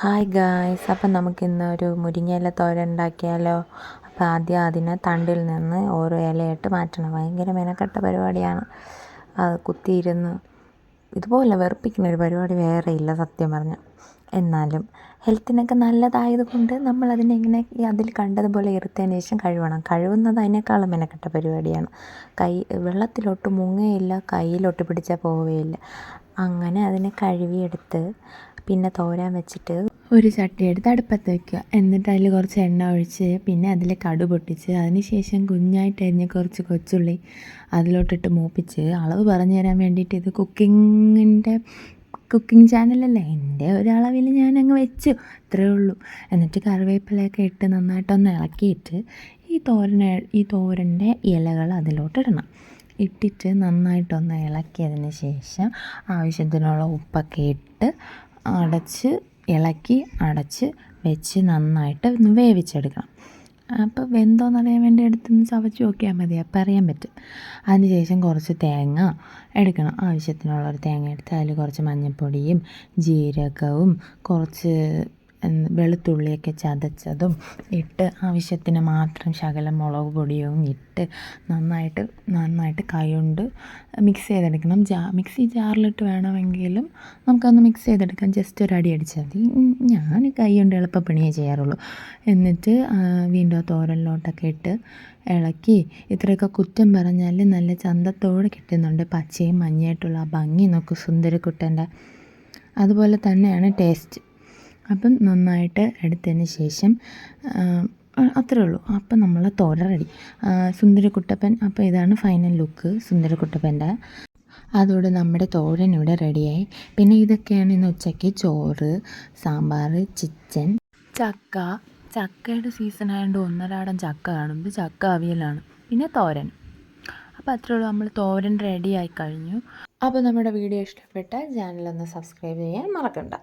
Hi guys അപ്പം നമുക്കിന്ന് ഒരു മുരിങ്ങയില തോര ഉണ്ടാക്കിയാലോ? അപ്പം ആദ്യം അതിനെ തണ്ടിൽ നിന്ന് ഓരോ ഇലയിട്ട് മാറ്റണം. ഭയങ്കര മെനക്കെട്ട പരിപാടിയാണ്. അത് കുത്തിയിരുന്ന് ഇതുപോലെ വെറുപ്പിക്കുന്ന ഒരു പരിപാടി വേറെ ഇല്ല സത്യം പറഞ്ഞാൽ എന്നാലും ഹെൽത്തിനൊക്കെ നല്ലതായതുകൊണ്ട് നമ്മൾ അതിനെ ഇങ്ങനെ അതിൽ കണ്ടതുപോലെ ഇരുത്തിയതിന് ശേഷം കഴുകണം കഴുകുന്നത് അതിനേക്കാളും മെനക്കെട്ട പരിപാടിയാണ്. കൈ വെള്ളത്തിലോട്ട് മുങ്ങയില്ല കയ്യിലൊട്ട് പിടിച്ചാൽ പോവുകയില്ല അങ്ങനെ അതിനെ കഴുകിയെടുത്ത് പിന്നെ തോരാൻ വെച്ചിട്ട് ഒരു ചട്ടി എടുത്ത് അടുപ്പത്ത് വയ്ക്കുക എന്നിട്ട് അതിൽ കുറച്ച് എണ്ണ ഒഴിച്ച് പിന്നെ അതിൽ കടു പൊട്ടിച്ച് അതിനുശേഷം കുഞ്ഞായിട്ട് അരിഞ്ഞ് കുറച്ച് കൊച്ചുള്ളി അതിലോട്ടിട്ട് മൂപ്പിച്ച് അളവ് പറഞ്ഞു തരാൻ വേണ്ടിയിട്ട് ഇത് കുക്കിങ്ങിന്റെ കുക്കിംഗ് ചാനലല്ലേ? എന്റെ ഒരളവിൽ അങ്ങ് വെച്ചു. അത്രേ ഉള്ളൂ. എന്നിട്ട് കറിവേപ്പിലയൊക്കെ ഇട്ട് നന്നായിട്ടൊന്ന് ഇളക്കിയിട്ട് ഈ തോരൻ ഈ തോരന്റെ ഇലകൾ അതിലോട്ടിടണം. ഇട്ടിട്ട് നന്നായിട്ടൊന്ന് ഇളക്കിയതിന് ശേഷം ആവശ്യത്തിനുള്ള ഉപ്പൊക്കെ ഇട്ട് അടച്ച് ഇളക്കി അടച്ച് വെച്ച് നന്നായിട്ട് ഒന്ന് വേവിച്ചെടുക്കണം. അപ്പോൾ വെന്തോന്നറിയാൻ വേണ്ടി എടുത്തൊന്ന് ചവച്ച് നോക്കിയാൽ മതി. അപ്പോൾ അറിയാൻ പറ്റും. അതിന് ശേഷം കുറച്ച് തേങ്ങ എടുക്കണം. ആവശ്യത്തിനുള്ളൊരു തേങ്ങ എടുത്ത് അതിൽ കുറച്ച് മഞ്ഞൾപ്പൊടിയും ജീരകവും കുറച്ച് വെളുത്തുള്ളിയൊക്കെ ചതച്ചതും ഇട്ട് ആവശ്യത്തിന് മാത്രം ശകലം മുളക് പൊടിയും ഇട്ട് നന്നായിട്ട് നന്നായിട്ട് കൈകൊണ്ട് മിക്സ് ചെയ്തെടുക്കണം. ജാ മിക്സി ജാറിലിട്ട് വേണമെങ്കിലും നമുക്കൊന്ന് മിക്സ് ചെയ്തെടുക്കാം. ജസ്റ്റ് ഒരു അടി അടിച്ചാൽ മതി. ഞാൻ കൈ കൊണ്ട് എളുപ്പപ്പണിയേ ചെയ്യാറുള്ളൂ. എന്നിട്ട് വീണ്ടും തോരനിലോട്ടൊക്കെ ഇട്ട് ഇളക്കി. ഇത്രയൊക്കെ കുറ്റം പറഞ്ഞാൽ നല്ല ചന്തത്തോടെ കിട്ടുന്നുണ്ട്. പച്ചയും മഞ്ഞയായിട്ടുള്ള ആ ഭംഗി. നോക്കൂ സുന്ദരക്കുട്ടന്റെ. അതുപോലെ തന്നെയാണ് ടേസ്റ്റ് അപ്പം നന്നായിട്ട് എടുത്തതിന് ശേഷം അത്രേ ഉള്ളൂ. അപ്പം നമ്മൾ തോര റെഡി സുന്ദരക്കുട്ടപ്പൻ അപ്പോൾ ഇതാണ് ഫൈനൽ ലുക്ക് സുന്ദരക്കുട്ടപ്പന്റെ. അതോടെ നമ്മുടെ തോരൻ ഇവിടെ റെഡിയായി പിന്നെ ഇതൊക്കെയാണ് ഇന്ന് ഉച്ചയ്ക്ക് ചോറ് സാമ്പാർ ചിക്കൻ. ചക്ക. ചക്കയുടെ സീസൺ ആയതുകൊണ്ട് ഒന്നരാടം ചക്ക കാണും. ഇത് ചക്ക അവിയലാണ്. പിന്നെ തോരൻ. അപ്പോൾ അത്രേ ഉള്ളൂ. നമ്മൾ തോരൻ റെഡി ആയി കഴിഞ്ഞു. അപ്പോൾ നമ്മുടെ വീഡിയോ ഇഷ്ടപ്പെട്ട ചാനലൊന്ന് സബ്സ്ക്രൈബ് ചെയ്യാൻ മറക്കണ്ട.